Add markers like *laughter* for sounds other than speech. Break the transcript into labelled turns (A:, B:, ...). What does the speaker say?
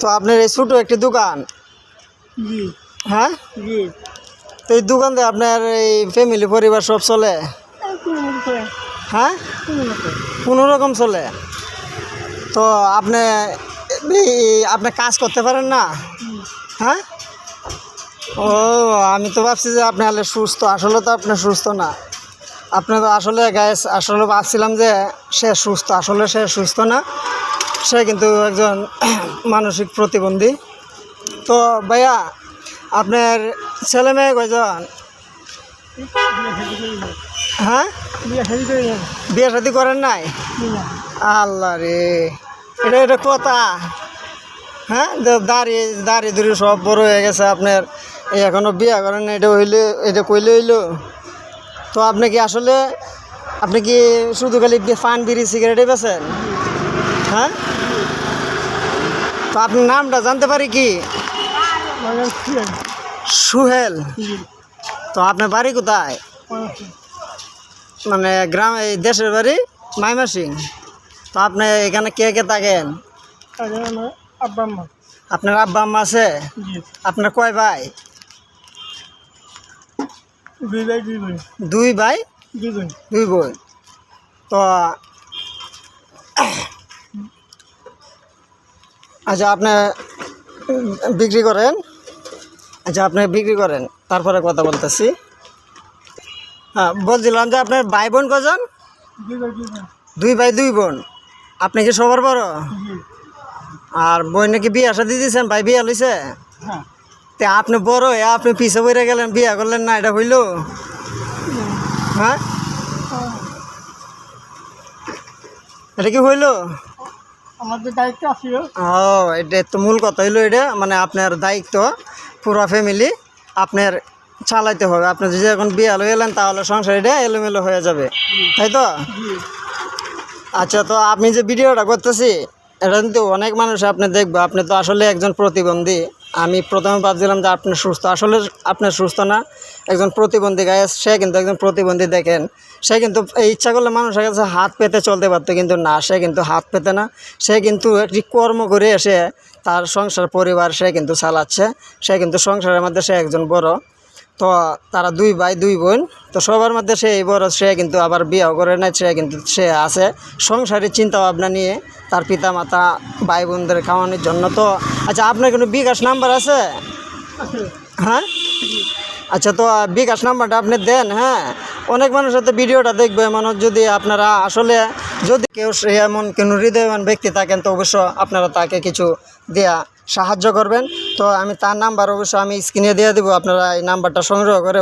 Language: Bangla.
A: তো আপনার এই ছোটো একটি দোকান? হ্যাঁ? তো এই দোকান দিয়ে আপনার এই ফ্যামিলি পরিবার সব চলে? হ্যাঁ?
B: কোনো
A: রকম চলে? তো আপনি এই- আপনি কাজ করতে পারেন না? হ্যাঁ? ও আমি তো ভাবছি যে আপনি আসলে সুস্থ। আসলে তো আপনি সুস্থ না। আপনি তো আসলে গ্যাস আসলে ভাবছিলাম যে সে সুস্থ। আসলে সে সুস্থ না। সে কিন্তু একজন *clears throat* মানসিক প্রতিবন্ধী। তো ভাইয়া আপনার ছেলে মেয়ে কয়জন? হ্যাঁ?
B: বিয়ে শাদি
A: করেন নাই? আল্লাহ রে এটা এটা কথা। হ্যাঁ? দা- দাড়ি দাড়ি দুড়ি সব বড় হয়ে গেছে আপনার। এই এখনও বিয়ে করেন না, এটা হইলে এটা কইলে হইল। তো আপনি কি আসলে আপনি কি শুধু খালি পান বিড়ি সিগারেটে বেছেন হ্যাঁ? তো আপনার নামটা জানতে পারি কি? সুহেল। তো আপনার বাড়ি কোথায়? মানে গ্রাম এই দেশের বাড়ি মাইমাসিং তো আপনি এখানে কে কে থাকেন? আপনার আব্বা আম্মা আছে? আপনার কয় ভাই?
B: দুই ভাই? দুই
A: ভাই
B: দুই বোন।
A: তো আচ্ছা আপনি বিক্রি করেন। আচ্ছা আপনি বিক্রি করেন তারপরে কথা বলতেছি। হ্যাঁ বলছিলাম যে আপনার ভাই বোন কজন?
B: দুই ভাই দুই বোন।
A: আপনি কি সবার বড়? আর বোন নাকি বিয়ে আসা দিয়ে দিয়েছেন? ভাই বিয়ে লইছে?
B: হ্যাঁ।
A: তে আপনি বড় হয়ে আপনি পিছে বইরে গেলেন বিয়ে করলেন না এটা হইল? হ্যাঁ। এটা কি হইল? ও এটা তো মূল কথা হইল এটা মানে আপনার দায়িত্ব, পুরো ফ্যামিলি আপনার চালাইতে হবে। আপনি যদি এখন বিয়ে হয়ে এলেন, তাহলে সংসার এটা এলোমেলো হয়ে যাবে। তাই তো? আচ্ছা তো আপনি যে ভিডিওটা করতেছি, এটা কিন্তু অনেক মানুষ আপনি দেখব, আপনি তো আসলে একজন প্রতিবন্ধী। আমি প্রথমে ভাবছিলাম যে আপনি সুস্থ, আসলে আপনার সুস্থ না, একজন প্রতিবন্ধী গায়ে সে কিন্তু একজন প্রতিবন্ধী দেখেন। সে কিন্তু এই ইচ্ছা করলে মানুষের কাছে হাত পেতে চলতে পারতো, কিন্তু না, সে কিন্তু হাত পেতে না। সে কিন্তু একটি কর্ম করে এসে তার সংসার, পরিবার সে কিন্তু চালাচ্ছে। সে কিন্তু সংসারের মধ্যে সে একজন বড়। তো তারা দুই ভাই দুই বোন। তো সবার মধ্যে সে এই বড় সে কিন্তু আবার বিয়ে করে না সে কিন্তু সে আছে। সংসারের চিন্তা ভাবনা নিয়ে তার পিতা মাতা ভাই বোনদের খাওয়ানোর জন্য। তো আচ্ছা আপনার কোনো বিকাশ নাম্বার আছে?
B: আছে।
A: হ্যাঁ? আচ্ছা তো বিকাশ নাম্বারটা আপনি দেন হ্যাঁ? অনেক মানুষ হয়তো ভিডিওটা দেখবে মানুষ যদি আপনারা আসলে যদি কেউ সে এমন কোনো হৃদয়বান ব্যক্তি থাকেন, তো অবশ্য আপনারা তাকে কিছু দেয়া সাহায্য করবেন। তো আমি তার নাম্বার অবশ্য আমি স্ক্রিনে দিয়ে দেবো, আপনারা এই নাম্বারটা সংগ্রহ করে